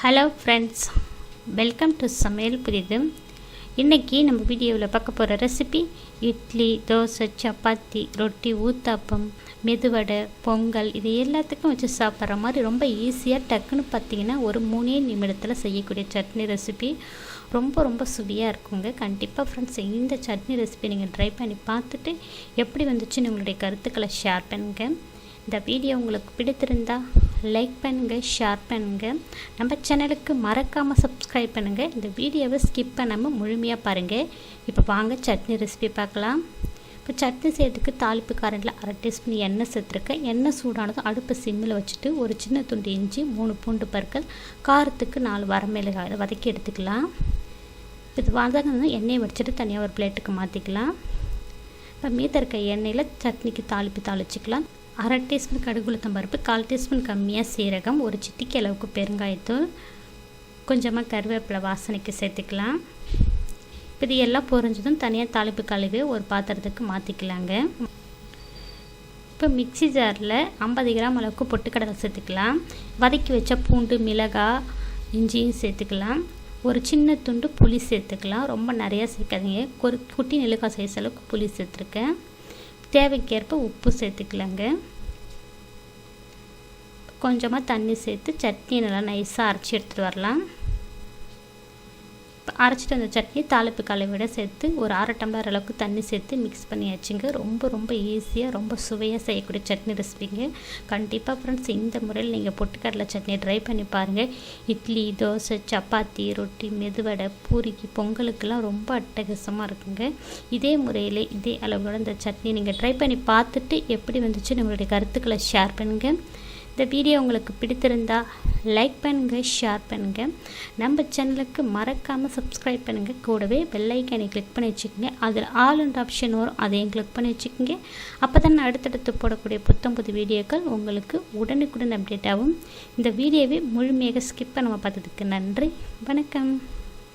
Hello friends welcome to சமையல் புரியுது இன்றைக்கி நம்ம வீடியோவில் பார்க்க போகிற ரெசிபி இட்லி தோசை சப்பாத்தி ரொட்டி ஊத்தாப்பம் மெதுவடை பொங்கல் இது எல்லாத்துக்கும் வச்சு சாப்பிட்ற மாதிரி ரொம்ப ஈஸியாக டக்குன்னு பார்த்தீங்கன்னா ஒரு மூணே நிமிடத்தில் செய்யக்கூடிய சட்னி ரெசிபி ரொம்ப ரொம்ப சுவையாக இருக்குங்க. கண்டிப்பாக ஃப்ரெண்ட்ஸ் இந்த சட்னி ரெசிபி நீங்கள் ட்ரை பண்ணி பார்த்துட்டு எப்படி வந்துச்சுன்னு உங்களுடைய கருத்துக்களை ஷேர் பண்ணுங்கள் இந்த வீடியோ உங்களுக்கு பிடித்திருந்தா லைக் பண்ணுங்கள் ஷேர் பண்ணுங்கள் நம்ம சேனலுக்கு மறக்காமல் சப்ஸ்கிரைப் பண்ணுங்கள் இந்த வீடியோவை ஸ்கிப் பண்ணாமல் முழுமையாக பாருங்கள் இப்போ வாங்க சட்னி ரெசிபி பார்க்கலாம். இப்போ சட்னி செய்யறதுக்கு தாளிப்பு கரண்டில் அரை டீஸ்பூன் எண்ணெய் சேர்த்துருக்கேன். எண்ணெய் சூடானதும் அடுப்பு சிம்மில் வச்சுட்டு ஒரு சின்ன துண்டு இஞ்சி மூணு பூண்டு பற்கள் காரத்துக்கு நாலு வரமிளகாய். இதை வதக்கி எடுத்துக்கலாம். இது வதங்கினதும் எண்ணெயை வடிச்சிட்டு தனியாக ஒரு பிளேட்டுக்கு மாற்றிக்கலாம் இப்போ மீத இருக்க எண்ணெயில் சட்னிக்கு தாளிப்பு தாளிச்சிக்கலாம். அரை டீஸ்பூன் கடுகுளுத்தம் பருப்பு கால் டீஸ்பூன் கம்மியாக சீரகம் ஒரு சிட்டிக்கு அளவுக்கு பெருங்காயத்தூள் கொஞ்சமாக கருவேப்பிலை வாசனைக்கு சேர்த்துக்கலாம். இப்போ இது எல்லாம் பொரிஞ்சதும் தனியாக தாளிப்பு கழுவி ஒரு பாத்திரத்துக்கு மாற்றிக்கலாங்க இப்போ மிக்சி ஜாரில் ஐம்பது கிராம் அளவுக்கு பொட்டுக்கடலை சேர்த்துக்கலாம். வதக்கி வச்ச பூண்டு மிளகாய் இஞ்சியும் சேர்த்துக்கலாம். ஒரு சின்ன துண்டு புளி சேர்த்துக்கலாம். ரொம்ப நிறையா சேர்க்காதீங்க. ஒரு குட்டி நெல்லுக்காய் சைஸ் அளவுக்கு புளி சேர்த்துருக்கேன். தேவைக்கேற்ப உப்பு சேர்த்துக்கலாங்க. கொஞ்சமாக தண்ணி சேர்த்து சட்னி நல்லா நைஸாக அரைச்சி எடுத்துகிட்டு வரலாம். அரைச்சிட்டு அந்த சட்னி தாளிப்பு கலவையோட சேர்த்து ஒரு அரை டம்ளர் அளவுக்கு தண்ணி சேர்த்து மிக்ஸ் பண்ணியாச்சுங்க ரொம்ப ரொம்ப ஈஸியாக ரொம்ப சுவையாக செய்யக்கூடிய சட்னி ரெசிபிங்க கண்டிப்பாக ஃப்ரெண்ட்ஸ் இந்த முறையில் நீங்கள் பொட்டுக்கடலை சட்னி ட்ரை பண்ணி பாருங்கள் இட்லி தோசை சப்பாத்தி ரொட்டி மெதுவடை பூரிக்கு பொங்கலுக்கெல்லாம் ரொம்ப அட்டகாசமாக இருக்குங்க. இதே முறையில் இதே அளவோட இந்த சட்னி நீங்கள் ட்ரை பண்ணி பார்த்துட்டு எப்படி வந்துச்சு நம்மளுடைய கருத்துக்களை ஷேர் பண்ணுங்கள் இந்த வீடியோ உங்களுக்கு பிடித்திருந்தா லைக் பண்ணுங்கள் ஷேர் பண்ணுங்கள் நம்ம சேனலுக்கு மறக்காமல் சப்ஸ்கிரைப் பண்ணுங்கள் கூடவே பெல்லைக்கனை கிளிக் பண்ணி வச்சுக்கோங்க. அதில் ஆல் அண்ட் ஆப்ஷன் வரும். அதையும் கிளிக் பண்ணி வச்சுக்கோங்க. அப்போ தான் அடுத்தடுத்து போடக்கூடிய புத்தம் புது வீடியோக்கள் உங்களுக்கு உடனுக்குடன் அப்டேட் ஆகும். இந்த வீடியோவை முழுமையாக ஸ்கிப் பண்ணாமல் பார்த்ததுக்கு நன்றி. வணக்கம்.